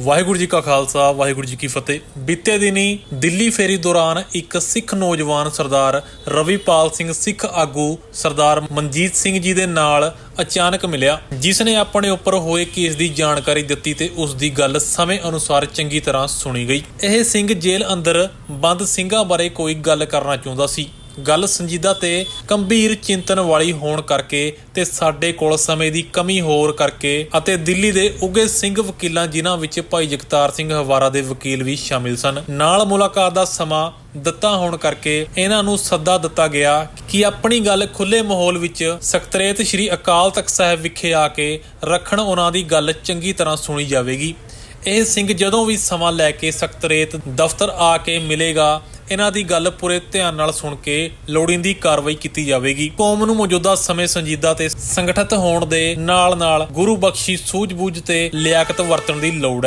ਵਾਹਿਗੁਰੂ ਜੀ ਕਾ ਖਾਲਸਾ, ਵਾਹਿਗੁਰੂ ਜੀ ਕੀ ਫਤਿਹ। ਬੀਤੇ ਦਿਨੀ ਦਿੱਲੀ ਫੇਰੀ ਦੌਰਾਨ ਇੱਕ ਸਿੱਖ ਨੌਜਵਾਨ ਸਰਦਾਰ ਰਵੀਪਾਲ ਸਿੰਘ ਸਿੱਖ ਆਗੂ ਸਰਦਾਰ ਮਨਜੀਤ ਸਿੰਘ ਜੀ ਦੇ ਨਾਲ ਅਚਾਨਕ ਮਿਲਿਆ, ਜਿਸ ਨੇ ਆਪਣੇ ਉੱਪਰ ਹੋਏ ਕੇਸ ਦੀ ਜਾਣਕਾਰੀ ਦਿੱਤੀ ਤੇ ਉਸ ਦੀ ਗੱਲ ਸਮੇਂ ਅਨੁਸਾਰ ਚੰਗੀ ਤਰ੍ਹਾਂ ਸੁਣੀ ਗਈ। ਇਹ ਸਿੰਘ ਜੇਲ੍ਹ ਅੰਦਰ ਬੰਦ ਸਿੰਘਾਂ ਬਾਰੇ ਕੋਈ ਗੱਲ ਕਰਨਾ ਚਾਹੁੰਦਾ ਸੀ। ਗੱਲ ਸੰਜੀਦਾ ਤੇ ਗੰਭੀਰ ਚਿੰਤਨ ਵਾਲੀ ਹੋਣ ਕਰਕੇ ਤੇ ਸਾਡੇ ਕੋਲ ਸਮੇਂ ਦੀ ਕਮੀ ਹੋਰ ਕਰਕੇ ਅਤੇ ਦਿੱਲੀ ਦੇ ਉੱਗੇ ਸਿੰਘ ਵਕੀਲਾਂ ਜਿਨ੍ਹਾਂ ਵਿੱਚ ਭਾਈ ਜਗਤਾਰ ਸਿੰਘ ਹਵਾਰਾ ਦੇ ਵਕੀਲ ਵੀ ਸ਼ਾਮਿਲ ਸਨ। ਨਾਲ ਮੁਲਾਕਾਤ ਦਾ ਸਮਾਂ ਦਿੱਤਾ ਹੋਣ ਕਰਕੇ ਇਹਨਾਂ ਨੂੰ ਸੱਦਾ ਦਿੱਤਾ ਗਿਆ ਕਿ ਆਪਣੀ ਗੱਲ ਖੁੱਲੇ ਮਾਹੌਲ ਵਿੱਚ ਸਕਤਰੇਤ ਸ੍ਰੀ ਅਕਾਲ ਤਖਤ ਸਾਹਿਬ ਵਿਖੇ ਆ ਕੇ ਰੱਖਣ ਉਹਨਾਂ ਦੀ ਗੱਲ ਚੰਗੀ ਤਰ੍ਹਾਂ ਸੁਣੀ ਜਾਵੇਗੀ। ਇਹ ਸਿੰਘ ਜਦੋਂ ਵੀ ਸਮਾਂ ਲੈ ਕੇ ਸਕਤਰੇਤ ਦਫ਼ਤਰ ਆ ਕੇ ਮਿਲੇਗਾ ਇਹਨਾਂ ਦੀ ਗੱਲ ਪੂਰੇ ਧਿਆਨ ਨਾਲ ਸੁਣ ਕੇ ਲੋੜੀਂਦੀ ਕਾਰਵਾਈ ਕੀਤੀ ਜਾਵੇਗੀ। ਕੌਮ ਨੂੰ ਮੌਜੂਦਾ ਸਮੇਂ ਸੰਜੀਦਾ ਤੇ ਸੰਗਠਿਤ ਹੋਣ ਦੇ ਨਾਲ-ਨਾਲ ਗੁਰੂ ਬਖਸ਼ੀ ਸੂਝ-ਬੂਝ ਤੇ ਲਿਆਕਤ ਵਰਤਣ ਦੀ ਲੋੜ ਹੈ।